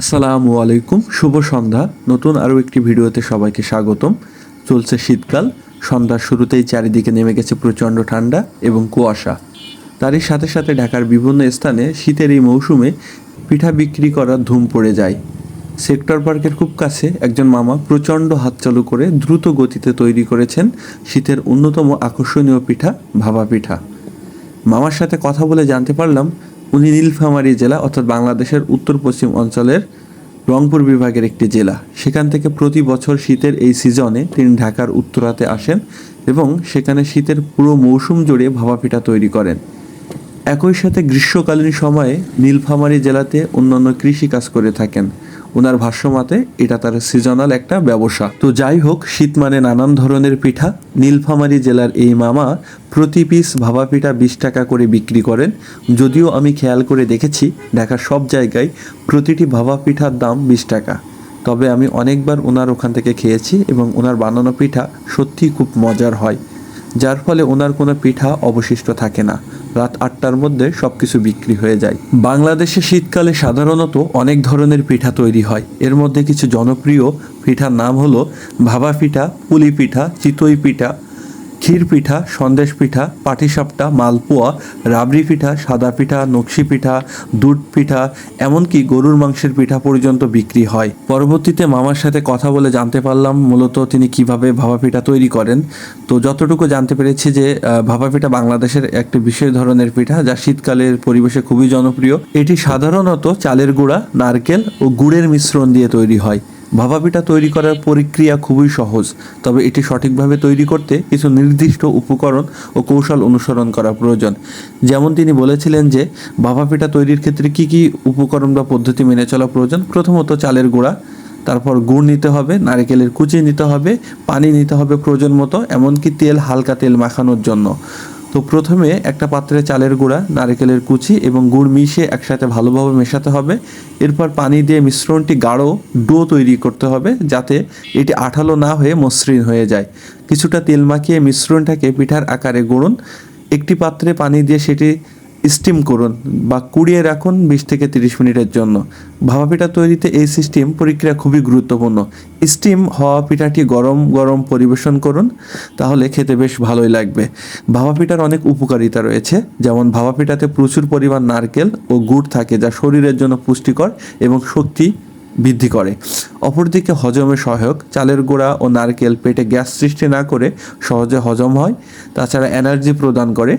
আসসালামু আলাইকুম, শুভ সন্ধ্যা। নতুন আরও একটি ভিডিওতে সবাইকে স্বাগতম। চলছে শীতকাল। সন্ধ্যার শুরুতেই চারিদিকে নেমে গেছে প্রচণ্ড ঠান্ডা এবং কুয়াশা। তারই সাথে সাথে ঢাকার বিভিন্ন স্থানে শীতের এই মৌসুমে পিঠা বিক্রি করার ধুম পড়ে যায়। সেক্টর পার্কের খুব কাছে একজন মামা প্রচণ্ড হাত চালু করে দ্রুত গতিতে তৈরি করেছেন শীতের অন্যতম আকর্ষণীয় পিঠা, ভাবা পিঠা। মামার সাথে কথা বলে জানতে পারলাম উনি নীলফামারী জেলা অর্থাৎ বাংলাদেশের উত্তর পশ্চিম অঞ্চলের রংপুর বিভাগের একটি জেলা। সেখান থেকে প্রতি বছর শীতের এই সিজনে তিনি ঢাকার উত্তরাতে আসেন এবং সেখানে শীতের পুরো মৌসুম জুড়ে ভাবা পিঠা তৈরি করেন। একই সাথে গ্রীষ্মকালীন সময়ে নীলফামারী জেলাতে অন্যান্য কৃষি কাজ করে থাকেন। ওনার ভাষ্যমতে এটা তার সিজনাল একটা ব্যবসা। তো যাই হোক, শীত মানে নানান ধরনের পিঠা। নীলফামারী জেলার এই মামা প্রতি পিস ভাবা পিঠা বিশ টাকা করে বিক্রি করেন। যদিও আমি খেয়াল করে দেখেছি, ঢাকার সব জায়গায় প্রতিটি ভাবা পিঠার দাম বিশ টাকা। তবে আমি অনেকবার ওনার ওখান থেকে খেয়েছি এবং ওনার বানানো পিঠা সত্যিই খুব মজার হয়। যার ফলে ওনার কোনো পিঠা অবশিষ্ট থাকে না। রাত আটটার মধ্যে সব কিছু বিক্রি হয়ে যায়। বাংলাদেশে শীতকালে সাধারণত অনেক ধরনের পিঠা তৈরি হয়। এর মধ্যে কিছু জনপ্রিয় পিঠার নাম হলো ভাবা পিঠা, পুলি পিঠা, চিতই পিঠা ক্ষীর পিঠা, সন্দেশ পিঠা পাটিসাপটা মালপোয়া, রাবড়ি পিঠা, সাদা পিঠা, নকশি পিঠা, দুধ পিঠা, এমনকি গরুর মাংসের পিঠা পর্যন্ত বিক্রি হয়। পরবর্তীতে মামার সাথে কথা বলে জানতে পারলাম মূলত তিনি কীভাবে ভাপা পিঠা তৈরি করেন। তো যতটুকু জানতে পেরেছি যে ভাপা পিঠা বাংলাদেশের একটি বিশেষ ধরনের পিঠা যা শীতকালের পরিবেশে খুবই জনপ্রিয়। এটি সাধারণত চালের গুঁড়া, নারকেল ও গুড়ের মিশ্রণ দিয়ে তৈরি হয়। ভাপা পিঠা তৈরি করার প্রক্রিয়া খুবই সহজ, তবে এটি সঠিকভাবে তৈরি করতে কিছু নির্দিষ্ট উপকরণ ও কৌশল অনুসরণ করা প্রয়োজন। যেমন তিনি বলেছিলেন যে ভাপা পিঠা তৈরির ক্ষেত্রে কি কি উপকরণ বা পদ্ধতি মেনে চলা প্রয়োজন? প্রথমত চালের গুঁড়া, তারপর গুড় নিতে হবে, নারকেলের কুচি নিতে হবে, পানি নিতে হবে প্রয়োজন মতো, এমনকি তেল হালকা তেল মাখানোর জন্য। তো প্রথমে একটা পাত্রে চালের গুঁড়া, নারকেলের কুচি এবং গুড় মিশিয়ে একসাথে ভালোভাবে মেশাতে হবে। এরপর পানি দিয়ে মিশ্রণটি গাঢ় ডো তৈরি করতে হবে যাতে এটি আঠালো না হয়ে মসৃণ হয়ে যায়। কিছুটা তেল মাখিয়ে মিশ্রণটাকে পিঠার আকারে গড়ুন। একটি পাত্রে পানি দিয়ে সেটি স্টিম করুন বা কুড়িয়ে রাখুন বিশ থেকে তিরিশ মিনিটের জন্য। ভাপা পিঠা তৈরিতে এই সিস্টেম প্রক্রিয়া খুবই গুরুত্বপূর্ণ। স্টিম হওয়া পিঠাটি গরম গরম পরিবেশন করুন, তাহলে খেতে বেশ ভালোই লাগবে। ভাপা পিঠার অনেক উপকারিতা রয়েছে, যেমন ভাপা পিঠাতে প্রচুর পরিমাণ নারকেল ও গুড় থাকে যা শরীরের জন্য পুষ্টিকর এবং শক্তি বৃদ্ধি করে। অপরদিকে হজমে সহায়ক, চালের গুঁড়া ও নারকেল পেটে গ্যাস সৃষ্টি না করে সহজে হজম হয়, তাছাড়া এনার্জি প্রদান করে।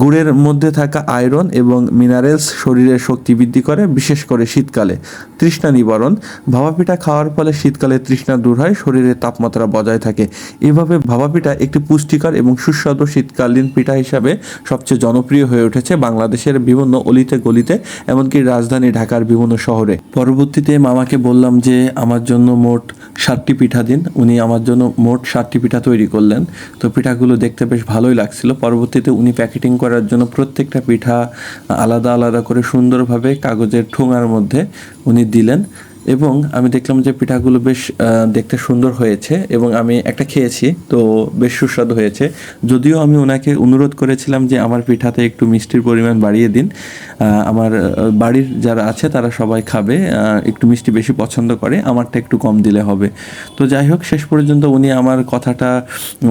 গুড়ের মধ্যে থাকা আয়রন এবং মিনারেলস শরীরের শক্তি বৃদ্ধি করে, বিশেষ করে শীতকালে। তৃষ্ণা নিবারণ ভাপা পিঠা খাওয়ার ফলে শীতকালে তৃষ্ণা দূর হয়, শরীরের তাপমাত্রা বজায় থাকে। এভাবে ভাপা পিঠা একটি পুষ্টিকর এবং সুস্বাদু শীতকালীন পিঠা হিসাবে সবচেয়ে জনপ্রিয় হয়ে উঠেছে বাংলাদেশের বিভিন্ন অলিতে গলিতে, এমনকি রাজধানী ঢাকার বিভিন্ন শহরে। পরবর্তীতে মামাকে বললাম যে, আমার জন্য মোট ষাটটি পিঠা দিন। উনি আমার জন্য মোট ষাটটি পিঠা তৈরি করলেন। তো পিঠাগুলো দেখতে বেশ ভালোই লাগছিল। পরবর্তীতে উনি প্যাকেটিং করার জন্য প্রত্যেকটা পিঠা আলাদা আলাদা করে সুন্দরভাবে কাগজের ঠোঙার মধ্যে উনি দিলেন। এবং আমি দেখলাম যে পিঠাগুলো বেশ দেখতে সুন্দর হয়েছে এবং আমি একটা খেয়েছি, তো বেশ সুস্বাদু হয়েছে। যদিও আমি ওনাকে অনুরোধ করেছিলাম যে আমার পিঠাতে একটু মিষ্টির পরিমাণ বাড়িয়ে দিন। আমার বাড়ির যারা আছে তারা সবাই খাবে একটু মিষ্টি বেশি পছন্দ করে, আমারটা একটু কম দিলে হবে। তো যাই হোক, শেষ পর্যন্ত উনি আমার কথাটা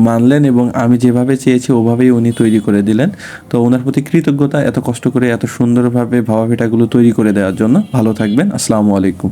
মানলেন এবং আমি যেভাবে চেয়েছি ওভাবেই উনি তৈরি করে দিলেন। তো ওনার প্রতি কৃতজ্ঞতা, এত কষ্ট করে এত সুন্দরভাবে ভাবা পিঠাগুলো তৈরি করে দেওয়ার জন্য। ভালো থাকবেন, আসসালামু আলাইকুম।